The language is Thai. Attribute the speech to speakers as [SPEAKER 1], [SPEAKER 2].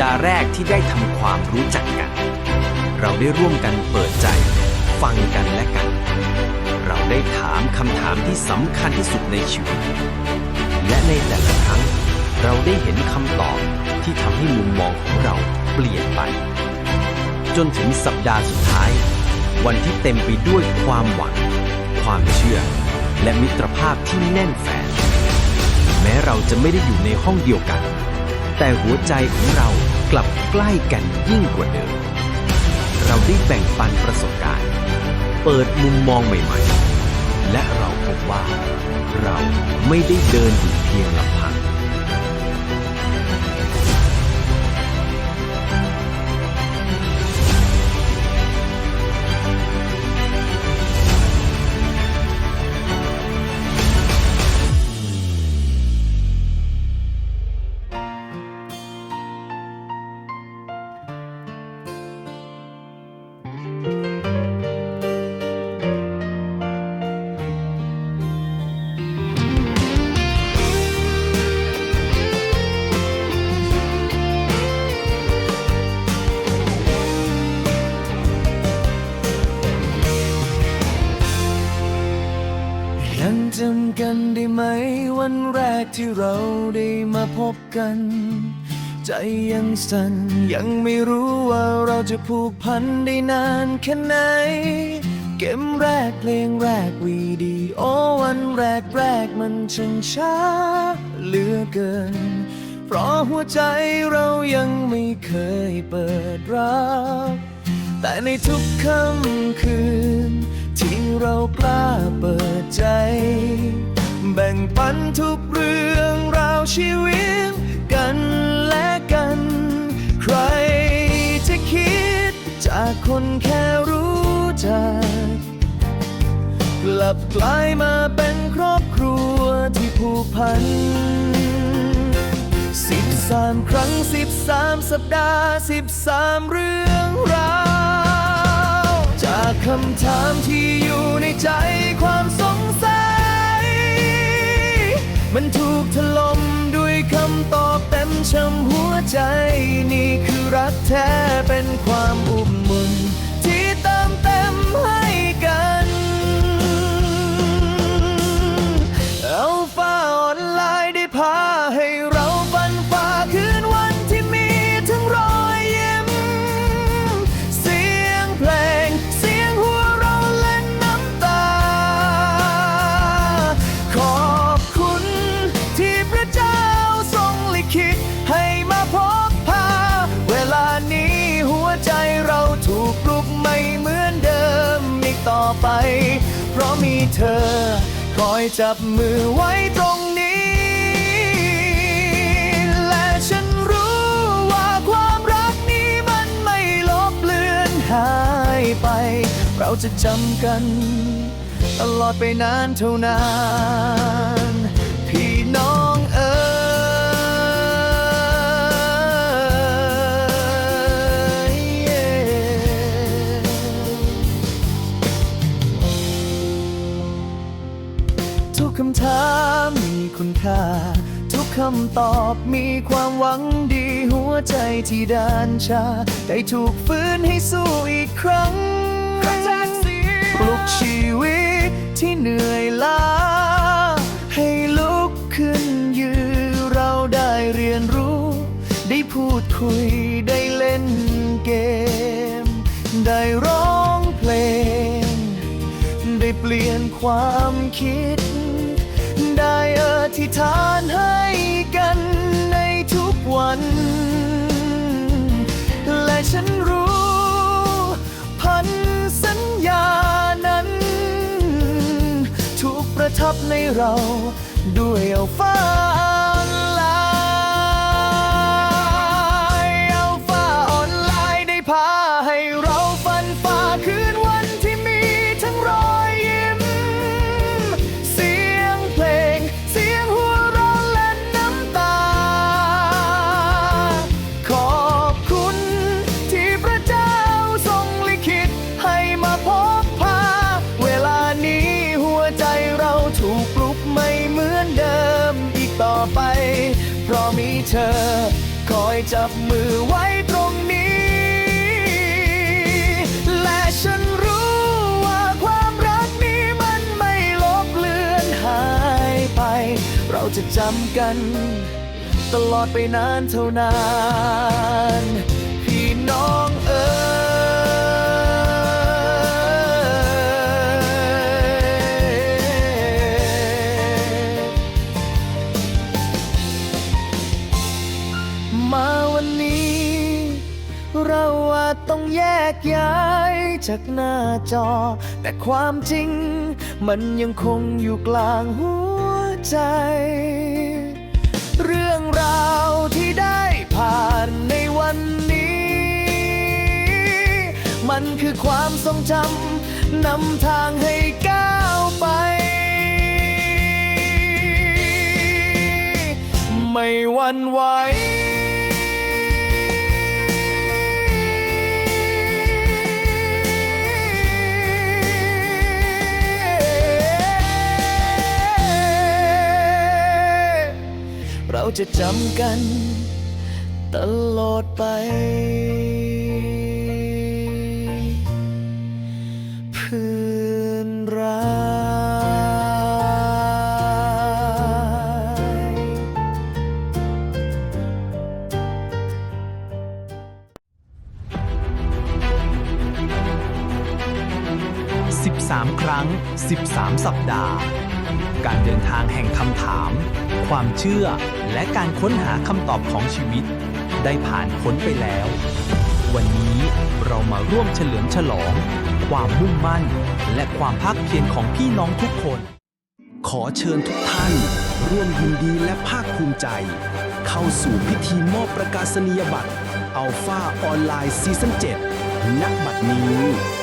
[SPEAKER 1] ดาห์แรกที่ได้ทำความรู้จักกัน เราได้ร่วมกันเปิดใจ ฟังกันและกัน เราได้ถามคำถามที่สำคัญที่สุดในชีวิต และในแต่ละครั้ง เราได้เห็นคำตอบที่ทำให้มุมมองของเราเปลี่ยนไป จนถึงสัปดาห์สุดท้าย วันที่เต็มไปด้วยความหวัง ความเชื่อ และมิตรภาพที่แน่นแฟนแม้เราจะไม่ได้อยู่ในห้องเดียวกัน แต่หัวใจของเรากลับใกล้กันยิ่งกว่าเดิม เราได้แบ่งปันประสบการณ์ เปิดมุมมองใหม่ ๆ และเราพบว่า เราไม่ได้เดินอยู่เพียงลำพัง
[SPEAKER 2] กันได้ไหม วันแรกที่เราได้มาพบกัน ใจยังสั่นยังไม่รู้ว่าเราจะผูกพันได้นานแค่ไหน เกมแรกเพลงแรกวีดีโอวันแรกแรกมันช่างช้าเหลือเกิน เพราะหัวใจเรายังไม่เคยเปิดรับแต่ในทุกค่ำคืน ที่เรากล้าเปิดใจ แบ่งปันทุกเรื่องราวชีวิต กันและกัน ใครจะคิด จากคนแค่รู้จัก กลับกลายมาเป็นครอบครัวที่ผูกพันสิบสามครั้งสิบสามสัปดาห์สิบสามเรื่องราว จากคำถามที่อยู่ในใจความสงสัย มันถูกถล่มด้วยคำตอบเต็มช้ำหัวใจ นี่คือรักแท้เป็นความอุ่มมุนที่เติมเต็มให้ เธอ คอยจับมือไว้ตรงนี้ และฉันรู้ว่าความรักนี้มันไม่ลบเลือนหายไป เราจะจำกัน ตลอดไปนานเท่านาน คำถามมีคุณค่า ทุกคำตอบมีความหวังดีหัวใจที่ดานชา ได้ถูกฟื้นให้สู้อีกครั้งปลุกชีวิตที่เหนื่อยล้า ให้ลุกขึ้นยืนเราได้เรียนรู้ ได้พูดคุยได้เล่นเกม ได้ร้องเพลง ได้เปลี่ยนความคิด ธิษฐานให้กันในทุกวัน และฉันรู้พันสัญญานั้นถูกประทับในเราด้วยเอาฟ้า เหมือนเดิมอีกต่อไปเพราะมีเธอ คอยจับมือไว้ตรงนี้ และฉันรู้ว่าความรักนี้มันไม่ลบเลือนหายไป เราจะจำกัน ตลอดไปนานเท่านานพี่น้อง เราอาจต้องแยกย้ายจากหน้าจอ แต่ความจริง มันยังคงอยู่กลางหัวใจ เรื่องราวที่ได้ผ่านในวันนี้ มันคือความทรงจำนำทางให้ก้าวไป ไม่หวันไหว จะจำกัน ตลอดไป เพื่อนรัก
[SPEAKER 1] 13 ครั้ง 13 สัปดาห์ การเดินทางแห่งคำถาม ความเชื่อและการค้นหาคำตอบของชีวิต ได้ผ่านพ้นไปแล้ว วันนี้เรามาร่วมเฉลิมฉลอง ความมุ่งมั่น และความภาคเพียรของพี่น้องทุกคน ขอเชิญทุกท่าน ร่วมยินดีและภาคภูมิใจ เข้าสู่พิธีมอบประกาศนียบัตรอัลฟาออนไลน์ซีซั่น7ณบัดนี้